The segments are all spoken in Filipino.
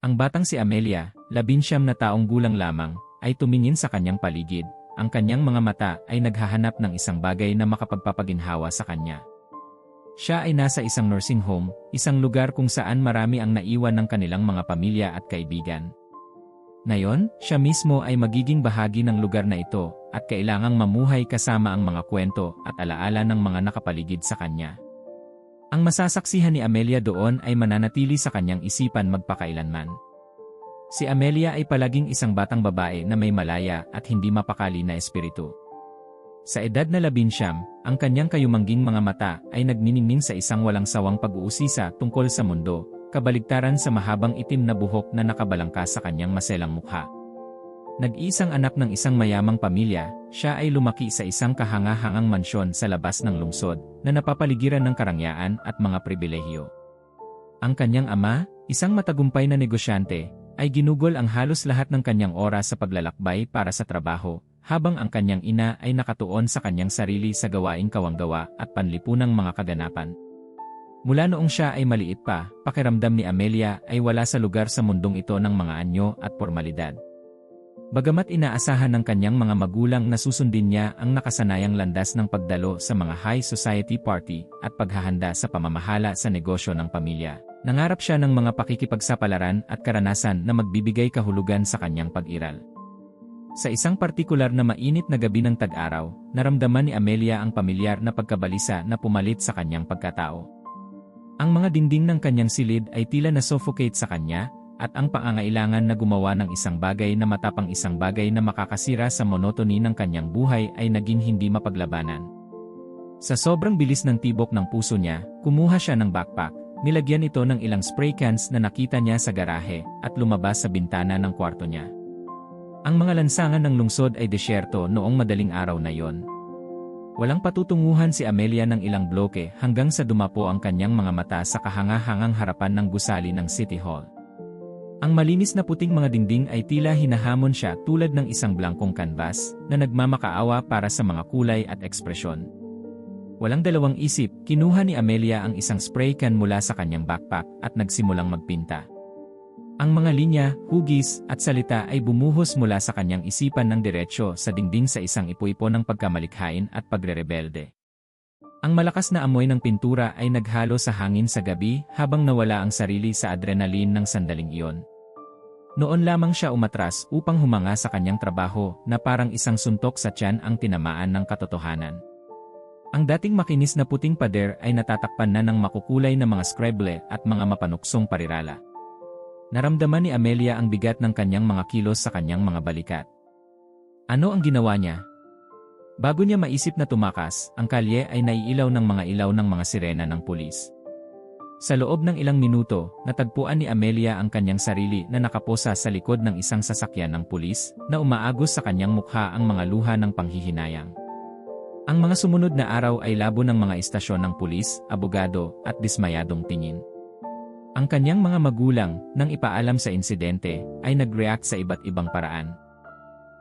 Ang batang si Amelia, labinsyam na taong gulang lamang, ay tumingin sa kanyang paligid. Ang kanyang mga mata ay naghahanap ng isang bagay na makapagpapaginhawa sa kanya. Siya ay nasa isang nursing home, isang lugar kung saan marami ang naiwan ng kanilang mga pamilya at kaibigan. Ngayon, siya mismo ay magiging bahagi ng lugar na ito at kailangang mamuhay kasama ang mga kwento at alaala ng mga nakapaligid sa kanya. Ang masasaksihan ni Amelia doon ay mananatili sa kanyang isipan magpakailanman. Si Amelia ay palaging isang batang babae na may malaya at hindi mapakali na espiritu. Sa edad na labinsyam, ang kanyang kayumangging mga mata ay nagniningning sa isang walang sawang pag-uusisa tungkol sa mundo, kabaligtaran sa mahabang itim na buhok na nakabalangka sa kanyang maselang mukha. Nag-iisang anak ng isang mayamang pamilya, siya ay lumaki sa isang kahanga-hangang mansyon sa labas ng lungsod na napapaligiran ng karangyaan at mga pribilehiyo. Ang kanyang ama, isang matagumpay na negosyante, ay ginugol ang halos lahat ng kanyang oras sa paglalakbay para sa trabaho, habang ang kanyang ina ay nakatuon sa kanyang sarili sa gawaing kawanggawa at panlipunang mga kaganapan. Mula noong siya ay maliit pa, pakiramdam ni Amelia ay wala sa lugar sa mundong ito ng mga anyo at formalidad. Bagamat inaasahan ng kanyang mga magulang na susundin niya ang nakasanayang landas ng pagdalo sa mga high society party at paghahanda sa pamamahala sa negosyo ng pamilya, Nangarap siya ng mga pakikipagsapalaran at karanasan na magbibigay kahulugan sa kanyang pag-iral. Sa isang partikular na mainit na gabi ng tag-araw, naramdaman ni Amelia ang pamilyar na pagkabalisa na pumalit sa kanyang pagkatao. Ang mga dingding ng kanyang silid ay tila na suffocate sa kanya, at ang pangangailangan na gumawa ng isang bagay na matapang isang bagay na makakasira sa monotony ng kanyang buhay ay naging hindi mapaglabanan. Sa sobrang bilis ng tibok ng puso niya, kumuha siya ng backpack, Nilagyan ito ng ilang spray cans na nakita niya sa garahe at lumabas sa bintana ng kwarto niya. Ang mga lansangan ng lungsod ay desyerto noong madaling araw na yon. Walang patutunguhan si Amelia ng ilang bloke hanggang sa dumapo ang kanyang mga mata sa kahanga-hangang harapan ng gusali ng City Hall. Ang malinis na puting mga dingding ay tila hinahamon siya tulad ng isang blankong canvas na nagmamakaawa para sa mga kulay at ekspresyon. Walang dalawang isip, kinuha ni Amelia ang isang spray can mula sa kanyang backpack at nagsimulang magpinta. Ang mga linya, hugis, at salita ay bumuhos mula sa kanyang isipan ng diretsyo sa dingding sa isang ipuipo ng pagkamalikhain at pagrerebelde. Ang malakas na amoy ng pintura ay naghalo sa hangin sa gabi habang nawala ang sarili sa adrenaline ng sandaling iyon. Noon lamang siya umatras upang humanga sa kanyang trabaho na parang isang suntok sa tiyan ang tinamaan ng katotohanan. Ang dating makinis na puting pader ay natatakpan na ng makukulay na mga scribble at mga mapanuksong parirala. Naramdaman ni Amelia ang bigat ng kanyang mga kilos sa kanyang mga balikat. Ano ang ginawa niya? Bago niya maisip na tumakas, ang kalye ay naiilaw ng mga ilaw ng mga sirena ng pulis. Sa loob ng ilang minuto, natagpuan ni Amelia ang kanyang sarili na nakaposa sa likod ng isang sasakyan ng pulis na umaagos sa kanyang mukha ang mga luha ng panghihinayang. Ang mga sumunod na araw ay labo ng mga istasyon ng pulis, abogado, at dismayadong tingin. Ang kanyang mga magulang, nang ipaalam sa insidente, ay nag-react sa iba't ibang paraan.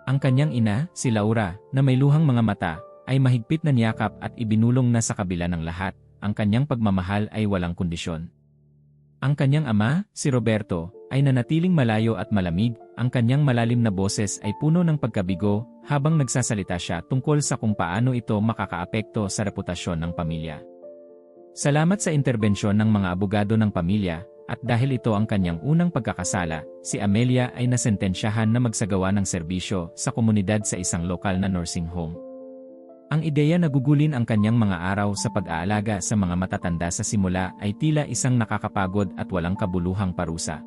Ang kanyang ina, si Laura, na may luhang mga mata, ay mahigpit na niyakap at ibinulong na sa kabila ng lahat, ang kanyang pagmamahal ay walang kondisyon. Ang kanyang ama, si Roberto, ay nanatiling malayo at malamig, ang kanyang malalim na boses ay puno ng pagkabigo habang nagsasalita siya tungkol sa kung paano ito makakaapekto sa reputasyon ng pamilya. Salamat sa interbensyon ng mga abogado ng pamilya, at dahil ito ang kanyang unang pagkakasala, si Amelia ay nasentensyahan na magsagawa ng serbisyo sa komunidad sa isang lokal na nursing home. Ang ideya na gugulin ang kanyang mga araw sa pag-aalaga sa mga matatanda sa simula ay tila isang nakakapagod at walang kabuluhang parusa.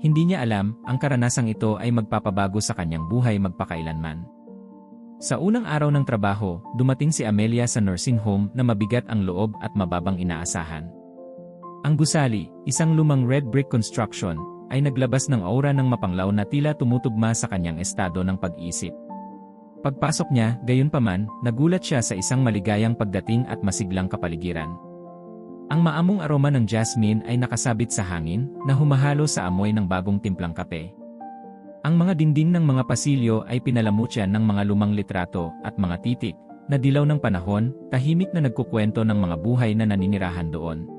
Hindi niya alam, ang karanasang ito ay magpapabago sa kanyang buhay magpakailanman. Sa unang araw ng trabaho, dumating si Amelia sa nursing home na mabigat ang loob at mababang inaasahan. Ang gusali, isang lumang red brick construction, ay naglabas ng aura ng mapanglaw na tila tumutugma sa kanyang estado ng pag-isip. Pagpasok niya, gayon paman, nagulat siya sa isang maligayang pagdating at masiglang kapaligiran. Ang maamong aroma ng jasmine ay nakasabit sa hangin na humahalo sa amoy ng bagong timplang kape. Ang mga dingding ng mga pasilyo ay pinalamutyan ng mga lumang litrato at mga titik na dilaw ng panahon, tahimik na nagkukwento ng mga buhay na naninirahan doon.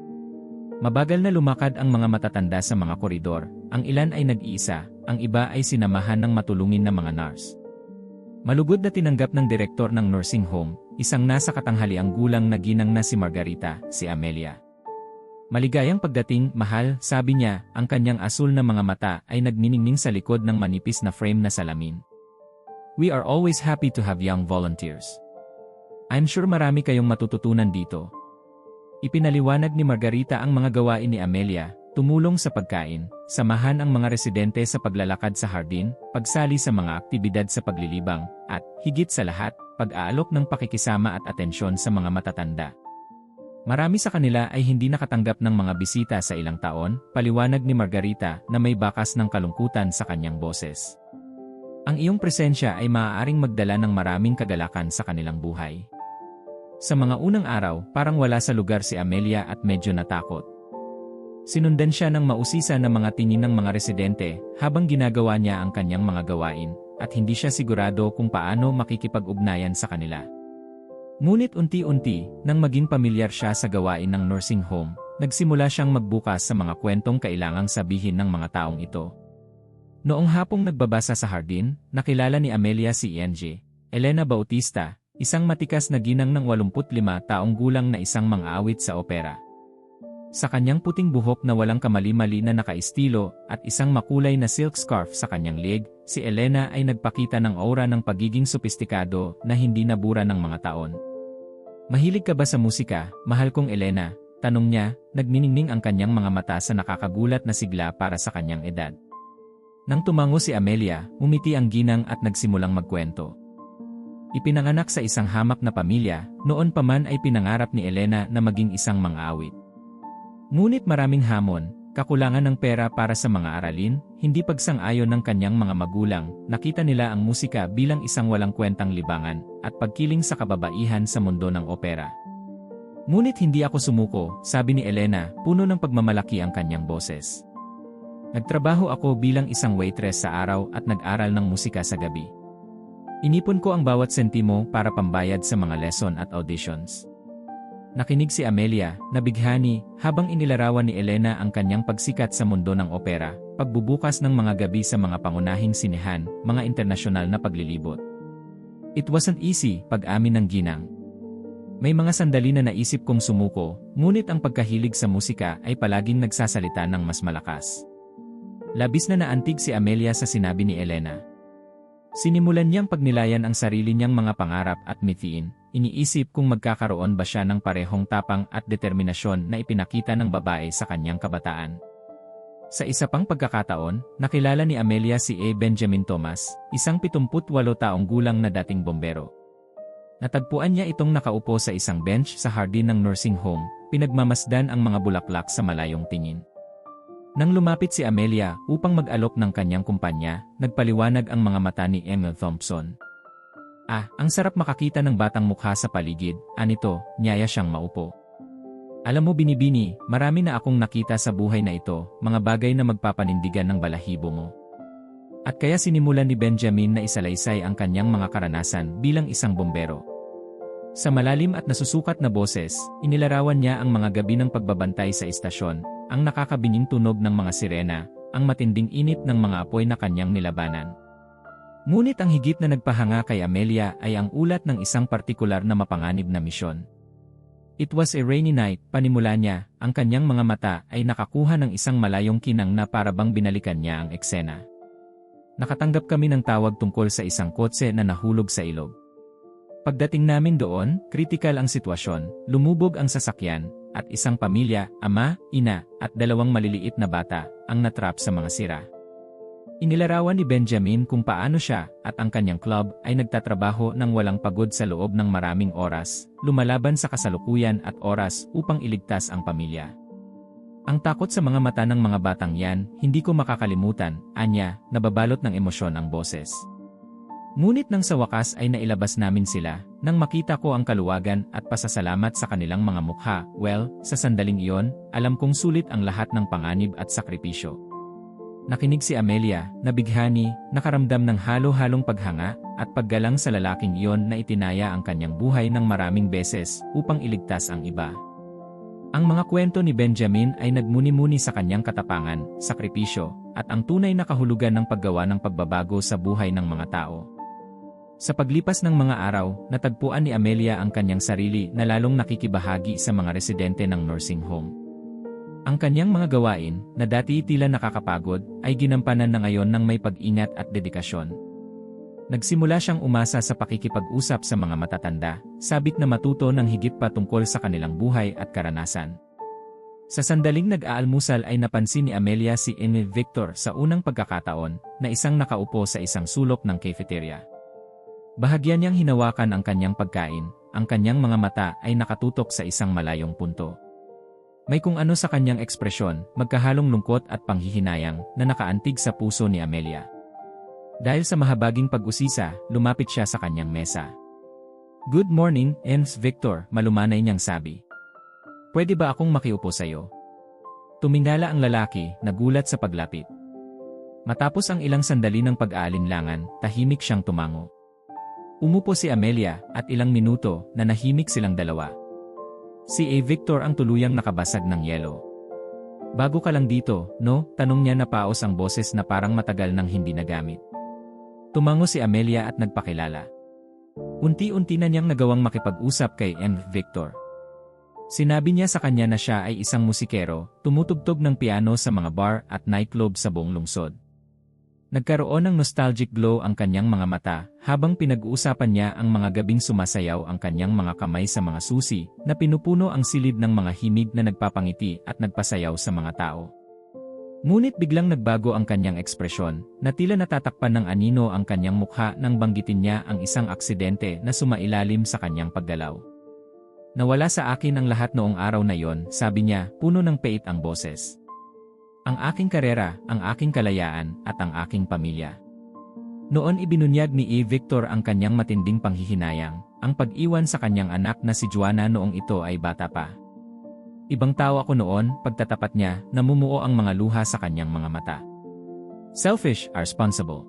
Mabagal na lumakad ang mga matatanda sa mga koridor, ang ilan ay nag-iisa, ang iba ay sinamahan ng matulungin na mga nurse. Malugod na tinanggap ng direktor ng nursing home, isang nasa katanghaliang gulang na ginang na si Margarita, si Amelia. Maligayang pagdating, mahal, sabi niya, ang kanyang asul na mga mata ay nagniningning sa likod ng manipis na frame na salamin. We are always happy to have young volunteers. I'm sure marami kayong matututunan dito, Ipinaliwanag ni Margarita ang mga gawain ni Amelia, tumulong sa pagkain, samahan ang mga residente sa paglalakad sa hardin, pagsali sa mga aktibidad sa paglilibang, at, higit sa lahat, pag-aalok ng pakikisama at atensyon sa mga matatanda. Marami sa kanila ay hindi nakatanggap ng mga bisita sa ilang taon, paliwanag ni Margarita na may bakas ng kalungkutan sa kanyang boses. Ang iyong presensya ay maaaring magdala ng maraming kagalakan sa kanilang buhay. Sa mga unang araw, parang wala sa lugar si Amelia at medyo natakot. Sinundan siya ng mausisa na mga tingin ng mga residente habang ginagawa niya ang kanyang mga gawain at hindi siya sigurado kung paano makikipag-ugnayan sa kanila. Ngunit unti-unti, nang maging pamilyar siya sa gawain ng nursing home, nagsimula siyang magbukas sa mga kwentong kailangang sabihin ng mga taong ito. Noong hapong nagbabasa sa hardin, nakilala ni Amelia si ENJ, Elena Bautista, Isang matikas na ginang ng 85 taong gulang na isang mang-aawit sa opera. Sa kanyang puting buhok na walang kamali-mali na nakaistilo at isang makulay na silk scarf sa kanyang leg, si Elena ay nagpakita ng aura ng pagiging sopistikado na hindi nabura ng mga taon. Mahilig ka ba sa musika, mahal kong Elena? Tanong niya, nagniningning ang kanyang mga mata sa nakakagulat na sigla para sa kanyang edad. Nang tumango si Amelia, umiti ang ginang at nagsimulang magkwento. Ipinanganak sa isang hamak na pamilya, noon pa man ay pinangarap ni Elena na maging isang mang-awit. Ngunit maraming hamon, kakulangan ng pera para sa mga aralin, hindi pagsang-ayon ng kanyang mga magulang, nakita nila ang musika bilang isang walang kwentang libangan, at pagkiling sa kababaihan sa mundo ng opera. Ngunit hindi ako sumuko, sabi ni Elena, puno ng pagmamalaki ang kanyang boses. Nagtrabaho ako bilang isang waitress sa araw at nag-aral ng musika sa gabi. Inipon ko ang bawat sentimo para pambayad sa mga lesson at auditions. Nakinig si Amelia, nabighani, habang inilarawan ni Elena ang kanyang pagsikat sa mundo ng opera, pagbubukas ng mga gabi sa mga pangunahing sinehan, mga internasyonal na paglilibot. It wasn't easy, pag-amin ng ginang. May mga sandali na naisip kong sumuko, ngunit ang pagkahilig sa musika ay palaging nagsasalita ng mas malakas. Labis na naantig si Amelia sa sinabi ni Elena. Sinimulan niyang pagnilayan ang sarili niyang mga pangarap at mithiin, iniisip kung magkakaroon ba siya ng parehong tapang at determinasyon na ipinakita ng babae sa kanyang kabataan. Sa isa pang pagkakataon, nakilala ni Amelia si A. Benjamin Thomas, isang 78 taong gulang na dating bombero. Natagpuan niya itong nakaupo sa isang bench sa hardin ng nursing home, pinagmamasdan ang mga bulaklak sa malayong tingin. Nang lumapit si Amelia upang mag-alok ng kanyang kumpanya, nagpaliwanag ang mga mata ni Emil Thompson. Ah, ang sarap makakita ng batang mukha sa paligid, anito, niyaya siyang maupo. Alam mo binibini, marami na akong nakita sa buhay na ito, mga bagay na magpapanindigan ng balahibo mo. At kaya sinimulan ni Benjamin na isalaysay ang kanyang mga karanasan bilang isang bombero. Sa malalim at nasusukat na boses, inilarawan niya ang mga gabi ng pagbabantay sa istasyon, ang nakakabining tunog ng mga sirena, ang matinding init ng mga apoy na kanyang nilabanan. Ngunit ang higit na nagpahanga kay Amelia ay ang ulat ng isang partikular na mapanganib na misyon. It was a rainy night, panimula niya, ang kanyang mga mata ay nakakuha ng isang malayong kinang na parabang binalikan niya ang eksena. Nakatanggap kami ng tawag tungkol sa isang kotse na nahulog sa ilog. Pagdating namin doon, kritikal ang sitwasyon, lumubog ang sasakyan, at isang pamilya, ama, ina, at dalawang maliliit na bata, ang natrap sa mga sira. Inilarawan ni Benjamin kung paano siya at ang kanyang club ay nagtatrabaho ng walang pagod sa loob ng maraming oras, lumalaban sa kasalukuyan at oras upang iligtas ang pamilya. Ang takot sa mga mata ng mga batang yan, hindi ko makakalimutan, anya, nababalot ng emosyon ang boses. Ngunit nang sa wakas ay nailabas namin sila, nang makita ko ang kaluwagan at pasasalamat sa kanilang mga mukha, well, sa sandaling iyon, alam kong sulit ang lahat ng panganib at sakripisyo. Nakinig si Amelia, nabighani, nakaramdam ng halo-halong paghanga, at paggalang sa lalaking iyon na itinaya ang kanyang buhay ng maraming beses upang iligtas ang iba. Ang mga kwento ni Benjamin ay nagmuni-muni sa kanyang katapangan, sakripisyo, at ang tunay na kahulugan ng paggawa ng pagbabago sa buhay ng mga tao. Sa paglipas ng mga araw, natagpuan ni Amelia ang kanyang sarili na lalong nakikibahagi sa mga residente ng nursing home. Ang kanyang mga gawain, na dati tila nakakapagod, ay ginampanan na ngayon ng may pag-ingat at dedikasyon. Nagsimula siyang umasa sa pakikipag-usap sa mga matatanda, sabit na matuto ng higit pa tungkol sa kanilang buhay at karanasan. Sa sandaling nag-aalmusal ay napansin ni Amelia si Emil Victor sa unang pagkakataon na isang nakaupo sa isang sulok ng cafeteria. Bahagyan niyang hinawakan ang kanyang pagkain, ang kanyang mga mata ay nakatutok sa isang malayong punto. May kung ano sa kanyang ekspresyon, magkahalong lungkot at panghihinayang na nakaantig sa puso ni Amelia. Dahil sa mahabaging pag-usisa, lumapit siya sa kanyang mesa. Good morning, Ems Victor, malumanay niyang sabi. Pwede ba akong makiupo sa iyo? Tumingala ang lalaki, nagulat sa paglapit. Matapos ang ilang sandali ng pag-aalinlangan, tahimik siyang tumango. Umupo si Amelia at ilang minuto na nahimik silang dalawa. Si A. Victor ang tuluyang nakabasag ng yelo. Bago ka lang dito, no? Tanong niya na paos ang boses na parang matagal nang hindi nagamit. Tumango si Amelia at nagpakilala. Unti-unti na niyang nagawang makipag-usap kay M. Victor. Sinabi niya sa kanya na siya ay isang musikero, tumutugtog ng piano sa mga bar at nightclub sa buong lungsod. Nagkaroon ng nostalgic glow ang kanyang mga mata habang pinag-uusapan niya ang mga gabing sumasayaw ang kanyang mga kamay sa mga susi na pinupuno ang silid ng mga himig na nagpapangiti at nagpasayaw sa mga tao. Ngunit biglang nagbago ang kanyang ekspresyon na tila natatakpan ng anino ang kanyang mukha nang banggitin niya ang isang aksidente na sumailalim sa kanyang paggalaw. Nawala sa akin ang lahat noong araw na yon, sabi niya, puno ng pait ang boses. Ang aking karera, ang aking kalayaan, at ang aking pamilya. Noon ibinunyag ni E. Victor ang kanyang matinding panghihinayang, ang pag-iwan sa kanyang anak na si Juana noong ito ay bata pa. Ibang tao ako noon, pagtatapat niya, namumuo ang mga luha sa kanyang mga mata. Selfish, are responsible.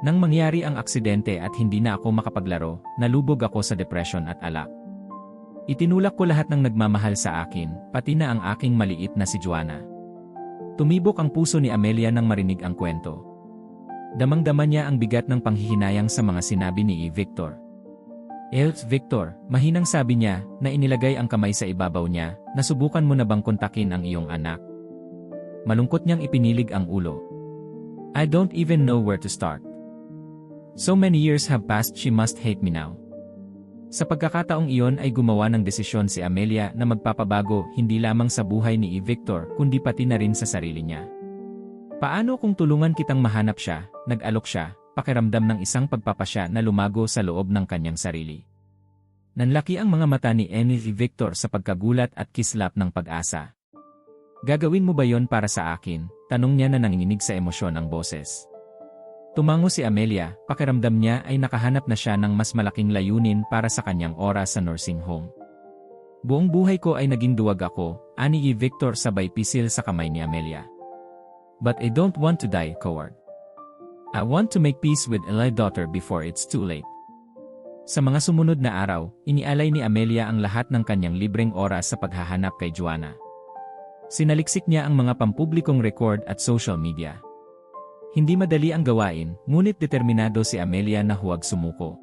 Nang mangyari ang aksidente at hindi na ako makapaglaro, nalubog ako sa depression at alak. Itinulak ko lahat ng nagmamahal sa akin, pati na ang aking maliit na si Juana. Tumibok ang puso ni Amelia nang marinig ang kwento. Damang-dama niya ang bigat ng panghihinayang sa mga sinabi ni E. Victor. Els Victor, mahinang sabi niya na inilagay ang kamay sa ibabaw niya, nasubukan mo na bang kontakin ang iyong anak? Malungkot niyang ipinilig ang ulo. I don't even know where to start. So many years have passed she must hate me now. Sa pagkakataong iyon ay gumawa ng desisyon si Amelia na magpapabago hindi lamang sa buhay ni E. Victor kundi pati na rin sa sarili niya. Paano kung tulungan kitang mahanap siya, nag-alok siya, pakiramdam ng isang pagpapasya na lumago sa loob ng kanyang sarili. Nanlaki ang mga mata ni Emily Victor sa pagkagulat at kislap ng pag-asa. Gagawin mo ba yon para sa akin? Tanong niya na nanginginig sa emosyon ang boses. Tumango si Amelia, pakiramdam niya ay nakahanap na siya ng mas malaking layunin para sa kanyang oras sa nursing home. Buong buhay ko ay naging duwag ako, ani ni Victor sabay pisil sa kamay ni Amelia. But I don't want to die, coward. I want to make peace with Eli daughter before it's too late. Sa mga sumunod na araw, inialay ni Amelia ang lahat ng kanyang libreng oras sa paghahanap kay Juana. Sinaliksik niya ang mga pampublikong record at social media. Hindi madali ang gawain, ngunit determinado si Amelia na huwag sumuko.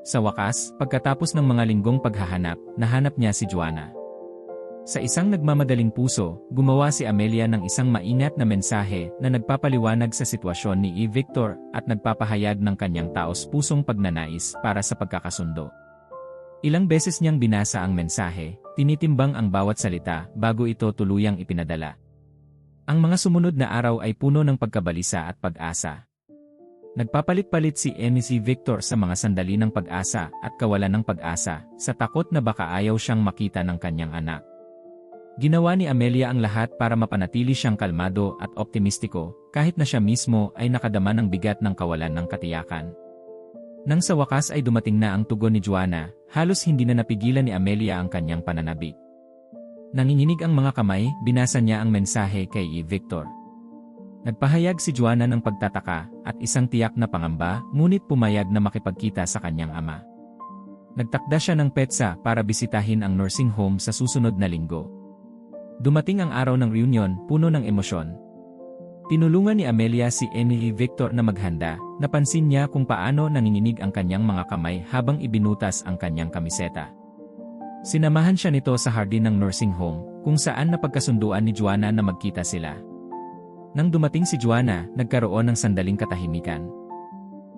Sa wakas, pagkatapos ng mga linggong paghahanap, nahanap niya si Juana. Sa isang nagmamadaling puso, gumawa si Amelia ng isang maingat na mensahe na nagpapaliwanag sa sitwasyon ni E. Victor at nagpapahayag ng kanyang taos-pusong pagnanais para sa pagkakasundo. Ilang beses niyang binasa ang mensahe, tinitimbang ang bawat salita bago ito tuluyang ipinadala. Ang mga sumunod na araw ay puno ng pagkabalisa at pag-asa. Nagpapalit-palit si MEC Victor sa mga sandali ng pag-asa at kawalan ng pag-asa sa takot na baka ayaw siyang makita ng kanyang anak. Ginawa ni Amelia ang lahat para mapanatili siyang kalmado at optimistiko kahit na siya mismo ay nakadama ng bigat ng kawalan ng katiyakan. Nang sa wakas ay dumating na ang tugon ni Juana, halos hindi na napigilan ni Amelia ang kanyang pananabik. Nanginginig ang mga kamay, binasa niya ang mensahe kay E. Victor. Nagpahayag si Juana ng pagtataka at isang tiyak na pangamba, ngunit pumayag na makipagkita sa kanyang ama. Nagtakda siya ng petsa para bisitahin ang nursing home sa susunod na linggo. Dumating ang araw ng reunion, puno ng emosyon. Tinulungan ni Amelia si Emily Victor na maghanda, napansin niya kung paano nanginginig ang kanyang mga kamay habang ibinutas ang kanyang kamiseta. Sinamahan siya nito sa hardin ng nursing home, kung saan napagkasunduan ni Joanna na magkita sila. Nang dumating si Joanna, nagkaroon ng sandaling katahimikan.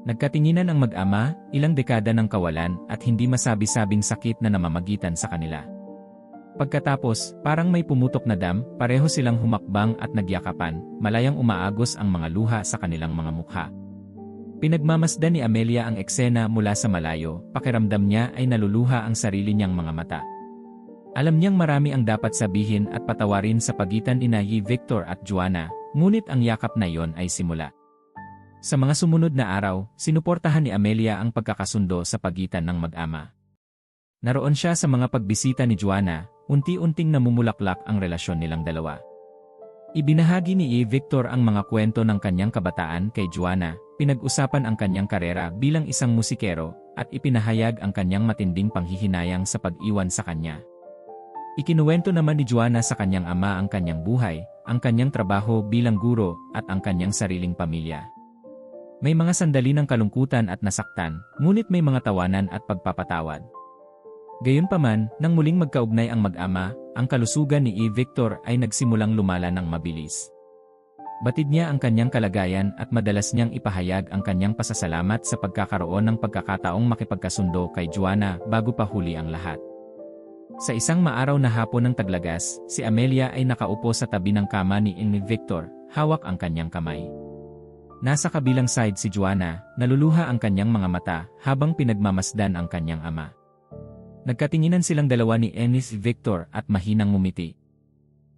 Nagkatinginan ang mag-ama, ilang dekada ng kawalan at hindi masabi-sabing sakit na namamagitan sa kanila. Pagkatapos, parang may pumutok na dam, pareho silang humakbang at nagyakapan, malayang umaagos ang mga luha sa kanilang mga mukha. Pinagmamasdan ni Amelia ang eksena mula sa malayo, pakiramdam niya ay naluluha ang sarili niyang mga mata. Alam niyang marami ang dapat sabihin at patawarin sa pagitan ni Nayi Victor at Joanna, ngunit ang yakap na iyon ay simula. Sa mga sumunod na araw, sinuportahan ni Amelia ang pagkakasundo sa pagitan ng mag-ama. Naroon siya sa mga pagbisita ni Joanna, unti-unting namumulaklak ang relasyon nilang dalawa. Ibinahagi ni E. Victor ang mga kwento ng kanyang kabataan kay Joanna, pinag-usapan ang kanyang karera bilang isang musikero, at ipinahayag ang kanyang matinding panghihinayang sa pag-iwan sa kanya. Ikinuwento naman ni Joanna sa kanyang ama ang kanyang buhay, ang kanyang trabaho bilang guro, at ang kanyang sariling pamilya. May mga sandali ng kalungkutan at nasaktan, ngunit may mga tawanan at pagpapatawad. Gayunpaman, nang muling magkaugnay ang mag-ama, ang kalusugan ni E. Victor ay nagsimulang lumala ng mabilis. Batid niya ang kanyang kalagayan at madalas niyang ipahayag ang kanyang pasasalamat sa pagkakaroon ng pagkakataong makipagkasundo kay Joanna bago pa huli ang lahat. Sa isang maaraw na hapon ng taglagas, si Amelia ay nakaupo sa tabi ng kama ni Amy Victor, hawak ang kanyang kamay. Nasa kabilang side si Joanna, naluluha ang kanyang mga mata habang pinagmamasdan ang kanyang ama. Nagkatinginan silang dalawa ni Ennis Victor at mahinang ngumiti.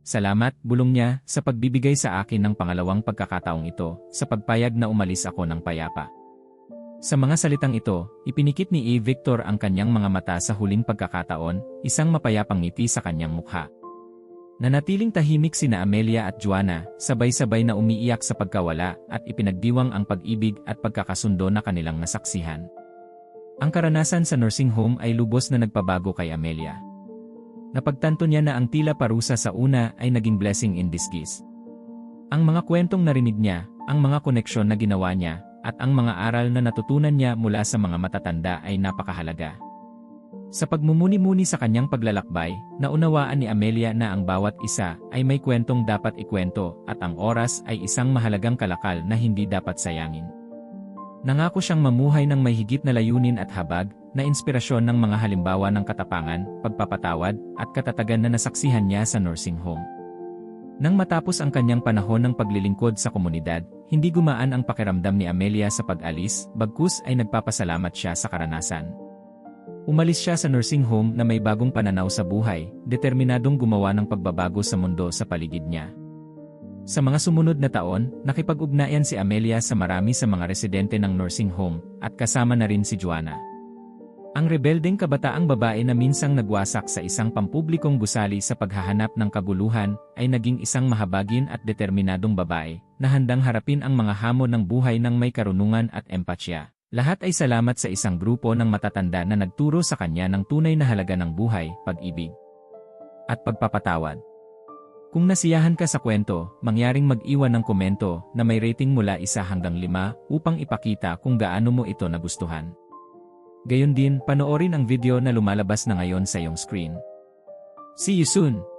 Salamat, bulong niya, sa pagbibigay sa akin ng pangalawang pagkakataong ito, sa pagpayag na umalis ako ng payapa. Sa mga salitang ito, ipinikit ni E. Victor ang kanyang mga mata sa huling pagkakataon, isang mapayapang ngiti sa kanyang mukha. Nanatiling tahimik sina Amelia at Joanna, sabay-sabay na umiiyak sa pagkawala at ipinagdiwang ang pag-ibig at pagkakasundo na kanilang nasaksihan. Ang karanasan sa nursing home ay lubos na nagpabago kay Amelia. Napagtanto niya na ang tila parusa sa una ay naging blessing in disguise. Ang mga kwentong narinig niya, ang mga koneksyon na ginawa niya, at ang mga aral na natutunan niya mula sa mga matatanda ay napakahalaga. Sa pagmumuni-muni sa kanyang paglalakbay, naunawaan ni Amelia na ang bawat isa ay may kwentong dapat ikwento at ang oras ay isang mahalagang kalakal na hindi dapat sayangin. Nangako siyang mamuhay ng may higit na layunin at habag, na inspirasyon ng mga halimbawa ng katapangan, pagpapatawad, at katatagan na nasaksihan niya sa nursing home. Nang matapos ang kanyang panahon ng paglilingkod sa komunidad, hindi gumaan ang pakiramdam ni Amelia sa pag-alis, bagkus ay nagpapasalamat siya sa karanasan. Umalis siya sa nursing home na may bagong pananaw sa buhay, determinadong gumawa ng pagbabago sa mundo sa paligid niya. Sa mga sumunod na taon, nakipag-ugnayan si Amelia sa marami sa mga residente ng nursing home, at kasama na rin si Joanna. Ang rebeldeng kabataang babae na minsang nagwasak sa isang pampublikong gusali sa paghahanap ng kaguluhan, ay naging isang mahabagin at determinadong babae, na handang harapin ang mga hamon ng buhay ng may karunungan at empatya. Lahat ay salamat sa isang grupo ng matatanda na nagturo sa kanya ng tunay na halaga ng buhay, pag-ibig, at pagpapatawad. Kung nasiyahan ka sa kwento, mangyaring mag-iwan ng komento na may rating mula isa hanggang lima upang ipakita kung gaano mo ito nagustuhan. Gayon din, panoorin ang video na lumalabas na ngayon sa iyong screen. See you soon!